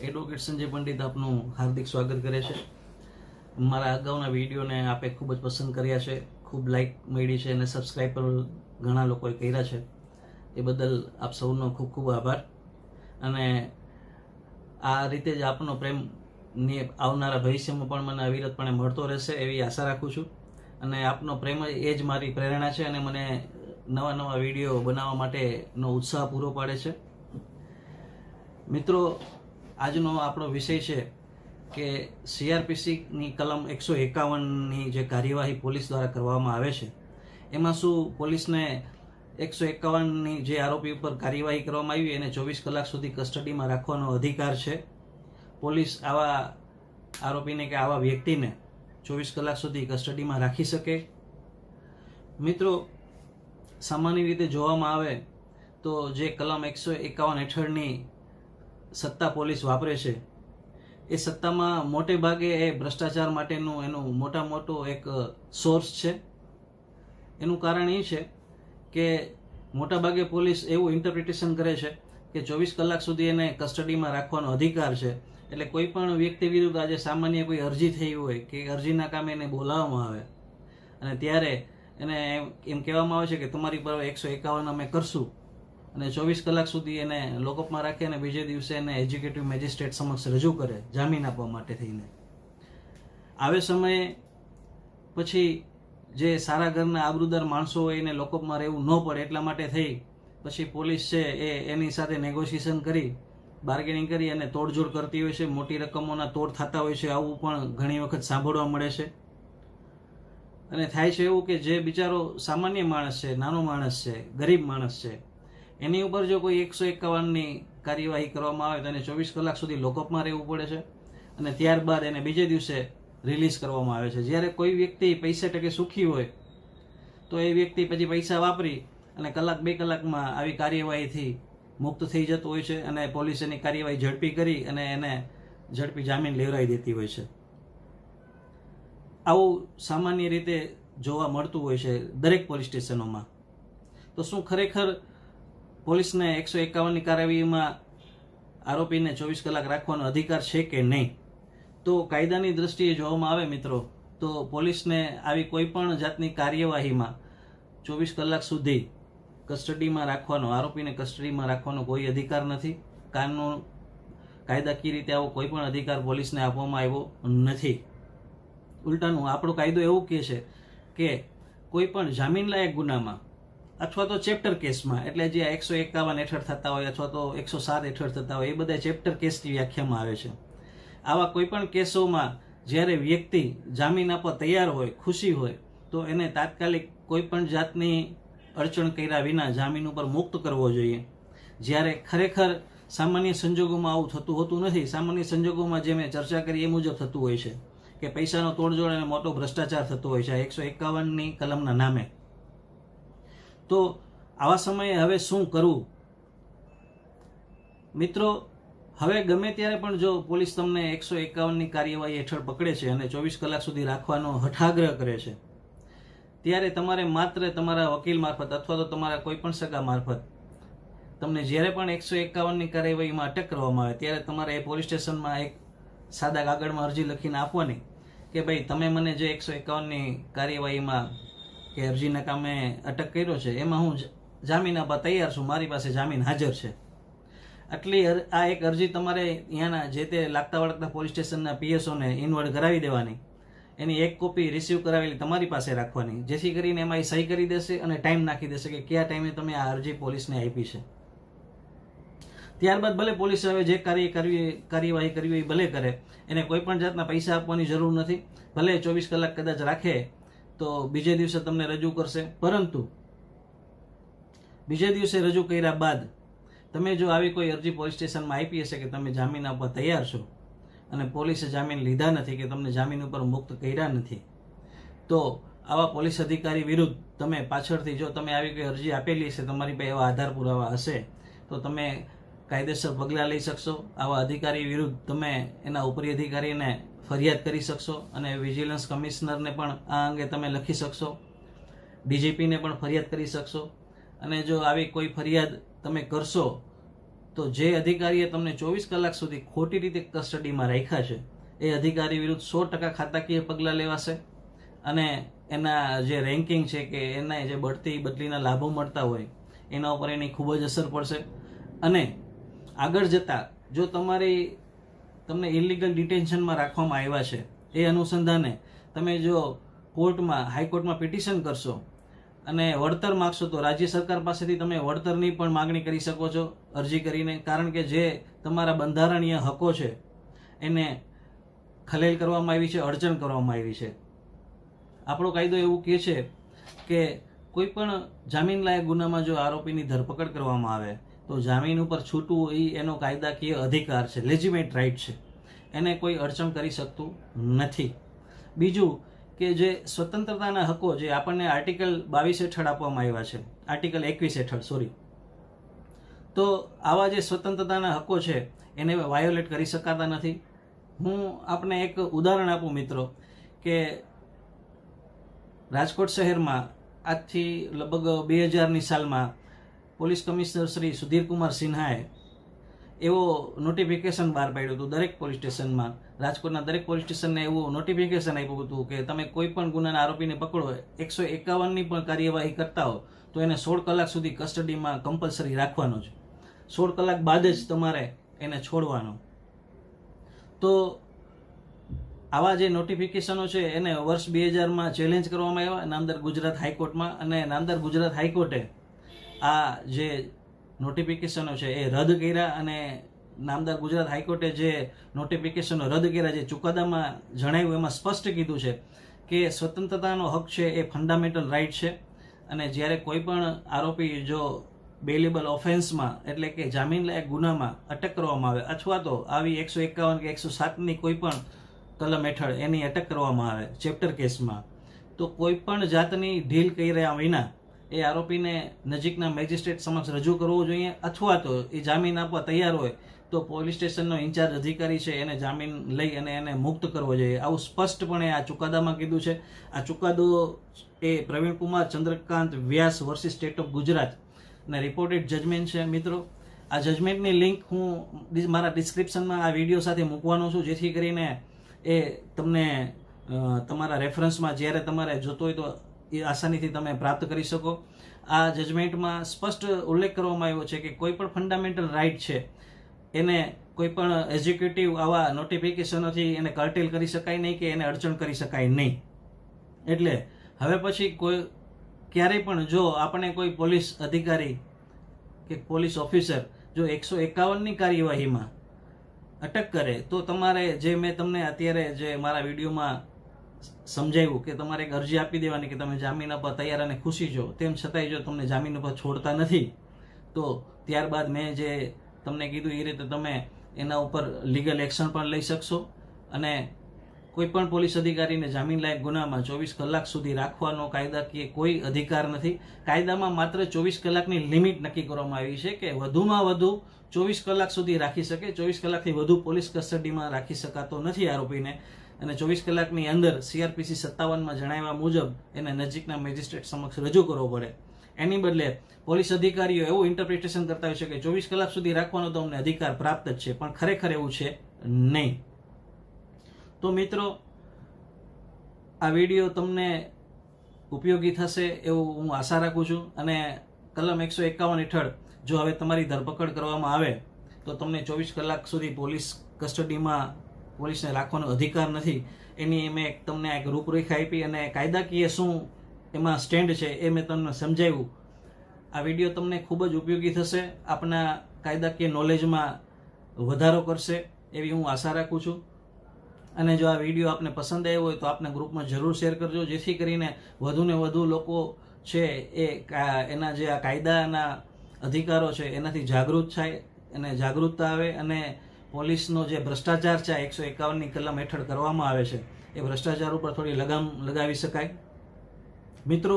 Advocate Sanjay Pandit આપનું હાર્દિક સ્વાગત કરે છે. મારા અગાઉના વિડીયોને આપે ખૂબ જ પસંદ કર્યા છે. ખૂબ લાઇક મળી છે અને સબસ્ક્રાઈબર ઘણા લોકોએ કર્યા છે. એ બદલ આપ સૌનો ખૂબ ખૂબ આભાર. અને આ રીતે જ આપનો પ્રેમ ને આવનારા ભવિષ્યમાં પણ મને અવિરતપણે મળતો રહેશે એવી આશા રાખું છું. અને આપનો પ્રેમ એ જ મારી પ્રેરણા છે અને મને નવા નવા વીડિયો બનાવવા માટેનો ઉત્સાહ પૂરો પાડે છે. મિત્રો, આજનો આપણો વિષય છે કે સીઆરપીસીની કલમ એકસો એકાવનની જે કાર્યવાહી પોલીસ દ્વારા કરવામાં આવે છે, એમાં શું પોલીસને એકસો એકાવનની જે આરોપી ઉપર કાર્યવાહી કરવામાં આવી એને ચોવીસ કલાક સુધી કસ્ટડીમાં રાખવાનો અધિકાર છે? પોલીસ આવા આરોપીને કે આવા વ્યક્તિને ચોવીસ કલાક સુધી કસ્ટડીમાં રાખી શકે? મિત્રો, સામાન્ય રીતે જોવામાં આવે તો જે કલમ એકસો એકાવન હેઠળની સત્તા પોલીસ વાપરે છે, એ સત્તામાં મોટે ભાગે એ ભ્રષ્ટાચાર માટેનું એનું મોટા મોટો એક સોર્સ છે. એનું કારણ એ છે કે મોટા ભાગે પોલીસ એવું ઇન્ટરપ્રિટેશન કરે છે કે ચોવીસ કલાક સુધી એને કસ્ટડીમાં રાખવાનો અધિકાર છે. એટલે કોઈ પણ વ્યક્તિ વિરુદ્ધ આજે સામાન્ય કોઈ અરજી થઈ હોય કે અરજીના કામે એને બોલાવવામાં આવે અને ત્યારે એને એમ કહેવામાં આવે છે કે તમારી પર એકસો એકાવન અમે કરશું. અને ચોવીસ કલાક સુધી એને લોકઅપમાં રાખે અને બીજે દિવસે એને એજ્યુકેટિવ મેજિસ્ટ્રેટ સમક્ષ રજૂ કરે, જામીન આપવા માટે થઈને. આવે સમયે પછી જે સારા ઘરના આબરૂદાર માણસો હોય એને લોકઅપમાં રહેવું ન પડે એટલા માટે થઈ, પછી પોલીસ છે એ એની સાથે નેગોશિએશન કરી, બાર્ગેનિંગ કરી અને તોડજોડ કરતી હોય છે, મોટી રકમોના તોડ થતા હોય છે, આવું પણ ઘણી વખત સાંભળવા મળે છે. અને થાય છે એવું કે જે બિચારો સામાન્ય માણસ છે, નાનો માણસ છે, ગરીબ માણસ છે એની ઉપર જો કોઈ એકસો એકાવનની કાર્યવાહી કરવામાં આવે તો એને ચોવીસ કલાક સુધી લોકઅપમાં રહેવું પડે છે. અને ત્યારબાદ એને બીજે દિવસે રિલીઝ કરવામાં આવે છે. જ્યારે કોઈ વ્યક્તિ પૈસા ટકે સુખી હોય, તો એ વ્યક્તિ પછી પૈસા વાપરી અને કલાક બે કલાકમાં આવી કાર્યવાહીથી મુક્ત થઈ જતો હોય છે અને પોલીસ એની કાર્યવાહી ઝડપી કરી અને એને ઝડપી જામીન લેવરાઈ દેતી હોય છે. આવું સામાન્ય રીતે જોવા મળતું હોય છે દરેક પોલીસ સ્ટેશનોમાં. તો શું ખરેખર પોલીસને એકસો એકાવનની કાર્યવાહીમાં આરોપીને ચોવીસ કલાક રાખવાનો અધિકાર છે કે નહીં? તો કાયદાની દ્રષ્ટિએ જોવામાં આવે મિત્રો, તો પોલીસને આવી કોઈ પણ જાતની કાર્યવાહીમાં ચોવીસ કલાક સુધી કસ્ટડીમાં રાખવાનો, આરોપીને કસ્ટડીમાં રાખવાનો કોઈ અધિકાર નથી. કાનૂન કાયદાકીય રીતે આવો કોઈ પણ અધિકાર પોલીસને આપવામાં આવ્યો નથી. ઉલટાનું આપણો કાયદો એવું કહે છે કે કોઈ પણ જામીન લાયક ગુનામાં અથવા તો ચેપ્ટર કેસમાં, એટલે જે એકસો એકાવન હેઠળ થતા હોય અથવા તો એકસો સાત હેઠળ થતા હોય, એ બધા ચેપ્ટર કેસની વ્યાખ્યામાં આવે છે. આવા કોઈપણ કેસોમાં જ્યારે વ્યક્તિ જામીન આપવા તૈયાર હોય, ખુશી હોય, તો એને તાત્કાલિક કોઈપણ જાતની અડચણ કર્યા વિના જામીન ઉપર મુક્ત કરવો જોઈએ. જ્યારે ખરેખર સામાન્ય સંજોગોમાં આવું થતું હોતું નથી, સામાન્ય સંજોગોમાં જે મેં ચર્ચા કરી એ મુજબ થતું હોય છે કે પૈસાનો તોડજોડ અને મોટો ભ્રષ્ટાચાર થતો હોય છે. એકસો એકાવનની કલમના નામે. તો આવા સમયે હવે શું કરવું? મિત્રો, હવે ગમે ત્યારે પણ જો પોલીસ તમને એકસો એકાવનની કાર્યવાહી હેઠળ પકડે છે અને ચોવીસ કલાક સુધી રાખવાનો હઠાગ્રહ કરે છે, ત્યારે તમારે માત્ર તમારા વકીલ મારફત અથવા તો તમારા કોઈ પણ સગા મારફત તમને જ્યારે પણ એકસો એકાવનની કાર્યવાહીમાં અટક કરવામાં આવે, ત્યારે તમારે એ પોલીસ સ્ટેશનમાં એક સાદા કાગળમાં અરજી લખીને આપવાની કે ભાઈ, તમે મને જે એકસો એકાવનની કાર્યવાહીમાં કે અરજીના કામે અટક કર્યો છે, એમાં હું જામીન આપવા તૈયાર છું, મારી પાસે જામીન હાજર છે. આટલી આ એક અરજી તમારે અહીંયાના જે તે લાગતા વળગતા પોલીસ સ્ટેશનના પીએસઓને ઇન્વોલ્વ કરાવી દેવાની. એની એક કોપી રિસીવ કરાવેલી તમારી પાસે રાખવાની, જેથી કરીને એમાં એ સહી કરી દેશે અને ટાઈમ નાખી દેશે કે કયા ટાઈમે તમે આ અરજી પોલીસને આપી છે. ત્યારબાદ ભલે પોલીસે હવે જે કાર્ય કરવી કાર્યવાહી કરવી એ ભલે કરે, એને કોઈ પણ જાતના પૈસા આપવાની જરૂર નથી. ભલે ચોવીસ કલાક કદાચ રાખે તો બીજે દિવસે તમને રજૂ કરશે. પરંતુ બીજે દિવસે રજૂ કર્યા બાદ તમે જો આવી કોઈ અરજી પોલીસ સ્ટેશનમાં આપી હશે કે તમે જામીન આપવા તૈયાર છો અને પોલીસે જામીન લીધા નથી કે તમને જામીન ઉપર મુક્ત કર્યા નથી, તો આવા પોલીસ અધિકારી વિરુદ્ધ તમે પાછળથી જો તમે આવી કોઈ અરજી આપેલી હશે, તમારી પાસે એવા આધાર પુરાવા હશે, તો તમે કાયદેસર પગલાં લઈ શકશો. આવા અધિકારી વિરુદ્ધ તમે એના ઉપરી અધિકારીને ફરિયાદ કરી શકશો અને વિજિલન્સ કમિશનરને પણ આ અંગે તમે લખી શકશો. ડીજીપીને પણ ફરિયાદ કરી શકશો. અને જો આવી કોઈ ફરિયાદ તમે કરશો, તો જે અધિકારીએ તમને ચોવીસ કલાક સુધી ખોટી રીતે કસ્ટડીમાં રાખ્યા છે, એ અધિકારી વિરુદ્ધ સો ટકા ખાતાકીય પગલાં લેવાશે. અને એના જે રેન્કિંગ છે કે એના જે બઢતી બદલીના લાભો મળતા હોય, એના ઉપર એની ખૂબ જ અસર પડશે. અને આગળ જતાં જો તમારી તમને ઇલીગલ ડિટેન્શનમાં રાખવામાં આવ્યા છે, એ અનુસંધાને તમે જો કોર્ટમાં, હાઈકોર્ટમાં પિટિશન કરશો અને વળતર માગશો તો રાજ્ય સરકાર પાસેથી તમે વળતરની પણ માગણી કરી શકો છો, અરજી કરીને. કારણ કે જે તમારા બંધારણીય હકો છે, એને ખલેલ કરવામાં આવી છે, અડચણ કરવામાં આવી છે. આપણો કાયદો એવું કહે છે કે કોઈ પણ જામીન લાયક ગુનામાં જો આરોપીની ધરપકડ કરવામાં આવે તો જામીન ઉપર છૂટવું એ એનો કાયદાકીય અધિકાર છે લેજિમેટ રાઇટ છે. એને કોઈ અડચણ કરી શકતું નથી. બીજું કે જે સ્વતંત્રતાના હકો જે આપણને આર્ટિકલ બાવીસ હેઠળ આપવામાં આવ્યા છે આર્ટિકલ એકવીસ હેઠળ સોરી તો આવા જે સ્વતંત્રતાના હકો છે, એને વાયોલેટ કરી શકાતા નથી. હું આપને એક ઉદાહરણ આપું મિત્રો, કે રાજકોટ શહેરમાં આજથી લગભગ બે હજારની સાલમાં પોલીસ કમિશનર શ્રી સુધીરકુમાર સિન્હાએ એવો નોટિફિકેશન બહાર પાડ્યું હતું દરેક પોલીસ સ્ટેશનમાં. રાજકોટના દરેક પોલીસ સ્ટેશનને એવું નોટિફિકેશન આપ્યું હતું કે તમે કોઈ પણ ગુનાના આરોપીને પકડો, એકસો એકાવનની પણ કાર્યવાહી કરતા હો, તો એને સોળ કલાક સુધી કસ્ટડીમાં કમ્પલસરી રાખવાનો છે. સોળ કલાક બાદ જ તમારે એને છોડવાનો. તો આવા જે નોટિફિકેશનો છે એને વર્ષ બે હજારમાં ચેલેન્જ કરવામાં આવ્યા નામદાર ગુજરાત હાઈકોર્ટમાં અને નામદાર ગુજરાત હાઈકોર્ટે આ જે નોટિફિકેશનો છે એ રદ કર્યા અને નામદાર ગુજરાત હાઈકોર્ટે જે નોટિફિકેશનો રદ કર્યા, જે ચુકાદામાં જણાવ્યું, એમાં સ્પષ્ટ કીધું છે કે સ્વતંત્રતાનો હક છે એ ફંડામેન્ટલ રાઇટ છે. અને જ્યારે કોઈ પણ આરોપી જો બેલેબલ ઓફેન્સમાં એટલે કે જામીન લાયક ગુનામાં અટક કરવામાં આવે, અથવા તો આવી એકસો એકાવન કે એકસો સાતની કોઈ પણ કલમ હેઠળ એની અટક કરવામાં આવે, ચેપ્ટર કેસમાં, તો કોઈ પણ જાતની ઢીલ કર્યા વિના એ આરોપીને નજીકના મેજિસ્ટ્રેટ સમક્ષ રજૂ કરવો જોઈએ અથવા તો એ જામીન આપવા તૈયાર હોય તો પોલીસ સ્ટેશનનો ઇન્ચાર્જ અધિકારી છે એને જામીન લઈ અને એને મુક્ત કરવો જોઈએ. આવું સ્પષ્ટપણે આ ચુકાદામાં કીધું છે. આ ચુકાદો એ Pravin Kumar, Chandrakant Vyas versus state of Gujarat ને રિપોર્ટેડ જજમેન્ટ છે. મિત્રો, આ જજમેન્ટની લિંક હું મારા ડિસ્ક્રિપ્શનમાં આ વીડિયો સાથે મૂકવાનો છું, જેથી કરીને એ તમને તમારા રેફરન્સમાં જ્યારે તમારે જોતો હોય તો એ આસાનીથી તમે પ્રાપ્ત કરી શકો. આ જજમેન્ટમાં સ્પષ્ટ ઉલ્લેખ કરવામાં આવ્યો છે કે કોઈ પણ ફંડામેન્ટલ રાઇટ છે, એને કોઈ પણ એક્ઝિક્યુટિવ આવા નોટિફિકેશનોથી એને કર્ટેલ કરી શકાય નહીં કે એને અડચણ કરી શકાય નહીં. એટલે હવે પછી કોઈ, ક્યારેય પણ જો આપણે કોઈ પોલીસ અધિકારી કે પોલીસ ઓફિસર જો એકસો એકાવનની કાર્યવાહીમાં અટક કરે, તો તમારે જે મેં તમને અત્યારે જે મારા વિડીયોમાં સમજાવ્યું કે તમારે એક અરજી આપી દેવાની કે તમે જામીન આપવા તૈયાર અને ખુશી છો, તેમ છતાંય જો તમને જામીન ઉપર છોડતા નથી, તો ત્યારબાદ મેં જે તમને કીધું એ રીતે તમે એના ઉપર લીગલ એક્શન પણ લઈ શકશો અને કોઈ પણ પોલીસ અધિકારીને જામીન લાયક ગુનામાં ચોવીસ કલાક સુધી રાખવાનો કાયદાકીય કોઈ અધિકાર નથી. કાયદામાં માત્ર ચોવીસ કલાકની લિમિટ નક્કી કરવામાં આવી છે કે વધુમાં વધુ ચોવીસ કલાક સુધી રાખી શકે, ચોવીસ કલાકથી વધુ પોલીસ કસ્ટડીમાં રાખી શકાતો નથી આરોપીને. અને ચોવીસ કલાકની અંદર સીઆરપીસી સત્તાવનમાં જણાવ્યા મુજબ એને નજીકના મેજિસ્ટ્રેટ સમક્ષ રજૂ કરવો પડે. એની બદલે પોલીસ અધિકારીઓ એવું ઇન્ટરપ્રિટેશન કરતા હોય છે કે ચોવીસ કલાક સુધી રાખવાનો તો અમને અધિકાર પ્રાપ્ત જ છે, પણ ખરેખર એવું છે નહીં. તો મિત્રો, આ વીડિયો તમને ઉપયોગી થશે એવું હું આશા રાખું છું અને કલમ એકસો એકાવન હેઠળ જો હવે તમારી ધરપકડ કરવામાં આવે, તો તમને ચોવીસ કલાક સુધી પોલીસ કસ્ટડીમાં પોલીસને રાખવાનો અધિકાર નથી. એની મેં તમને એક રૂપરેખા આપી અને કાયદાકીય શું એમાં સ્ટેન્ડ છે એ મેં તમને સમજાવ્યું. આ વીડિયો તમને ખૂબ જ ઉપયોગી થશે, આપના કાયદાકીય નોલેજમાં વધારો કરશે એવી હું આશા રાખું છું. અને જો આ વીડિયો આપને પસંદ આવ્યો હોય તો આપના ગ્રુપમાં જરૂર શેર કરજો, જેથી કરીને વધુને વધુ લોકો છે એ એના જે આ કાયદાના અધિકારો છે એનાથી જાગૃત થાય અને જાગૃતતા આવે અને પોલીસનો જે ભ્રષ્ટાચાર છે એકસો એકાવનની કલમ હેઠળ કરવામાં આવે છે, એ ભ્રષ્ટાચાર ઉપર થોડી લગામ લગાવી શકાય. મિત્રો,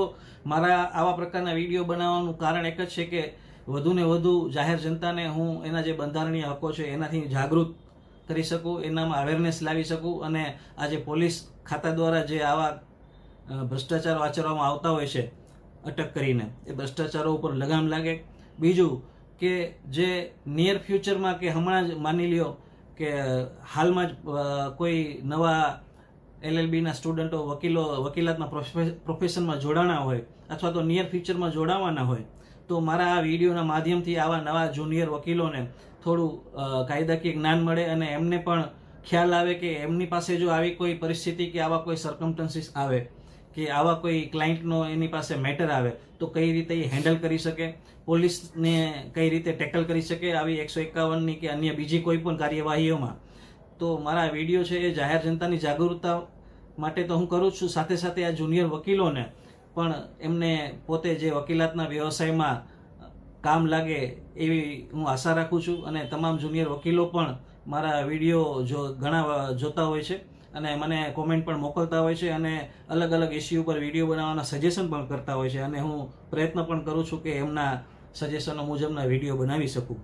મારા આવા પ્રકારના વીડિયો બનાવવાનું કારણ એક જ છે કે વધુને વધુ જાહેર જનતાને હું એના જે બંધારણીય હકો છે, એનાથી જાગૃત કરી શકું, એનામાં અવેરનેસ લાવી શકું અને આજે પોલીસ ખાતા દ્વારા જે આવા ભ્રષ્ટાચારો આચરવામાં આવતા હોય છે, અટક કરીને, એ ભ્રષ્ટાચારો ઉપર લગામ લાગે. બીજું કે જે નિયર ફ્યુચરમાં કે હમણાં જ માની લ્યો કે હાલમાં જ કોઈ નવા એલએલબીના સ્ટુડન્ટો વકીલો, વકીલાતના પ્રોફે- પ્રોફેશનમાં જોડાણા હોય અથવા તો નિયર ફ્યુચરમાં જોડાવાના હોય, તો મારા આ વિડીયોના માધ્યમથી આવા નવા જુનિયર વકીલોને થોડું કાયદાકીય જ્ઞાન મળે અને એમને પણ ખ્યાલ આવે કે એમની પાસે જો આવી કોઈ પરિસ્થિતિ કે આવા કોઈ સર્કમટન્સીસ આવે, કે આવા કોઈ ક્લાયન્ટનો એની પાસે મેટર આવે, તો કઈ રીતે એ હેન્ડલ કરી શકે પોલીસને કઈ રીતે ટેકલ કરી શકે આવી એકસો એકાવનની કે અન્ય બીજી કોઈ પણ કાર્યવાહીઓમાં? તો મારા વીડિયો છે એ જાહેર જનતાની જાગૃતતા માટે તો હું કરું છું. સાથે સાથે આ જુનિયર વકીલોને પણ એમને પોતે જે વકીલાતના વ્યવસાયમાં કામ લાગે એવી હું આશા રાખું છું. અને તમામ જુનિયર વકીલો પણ મારા વીડિયો જો ઘણા જોતા હોય છે અને મને કોમેન્ટ પણ મોકલતા હોય છે અને અલગ અલગ ઇસ્યુ પર વીડિયો બનાવવાના સજેશન પણ કરતા હોય છે. અને હું પ્રયત્ન પણ કરું છું કે એમના સજેશનો મુજબના વીડિયો બનાવી શકું.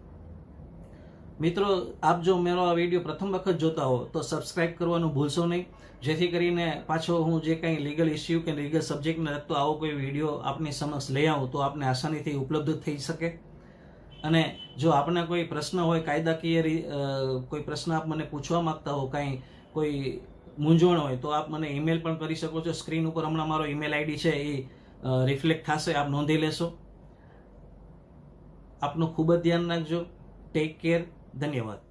મિત્રો, આપ જો મારો આ વીડિયો પ્રથમ વખત જોતા હો, તો સબસ્ક્રાઇબ કરવાનું ભૂલશો નહીં. જેથી કરીને પાછો હું જે કંઈ લીગલ ઇસ્યુ કે લીગલ સબ્જેક્ટને લગતો આવો કોઈ વીડિયો આપની સમક્ષ લઈ આવું, તો આપને આસાનીથી ઉપલબ્ધ થઈ શકે. અને જો આપને કોઈ પ્રશ્ન હોય, કાયદાકીય કોઈ પ્રશ્ન આપ મને પૂછવા માગતા હો, કાંઈ કોઈ મૂંઝવણ હોય, તો આપ મને ઈમેલ પણ કરી શકો છો. સ્ક્રીન ઉપર હમણાં મારો ઈમેલ આઈડી છે, એ રિફ્લેક્ટ થશે, આપ નોંધી લેશો. આપનું ખૂબ જ ધ્યાન રાખજો. ટેક કેર ધન્યવાદ.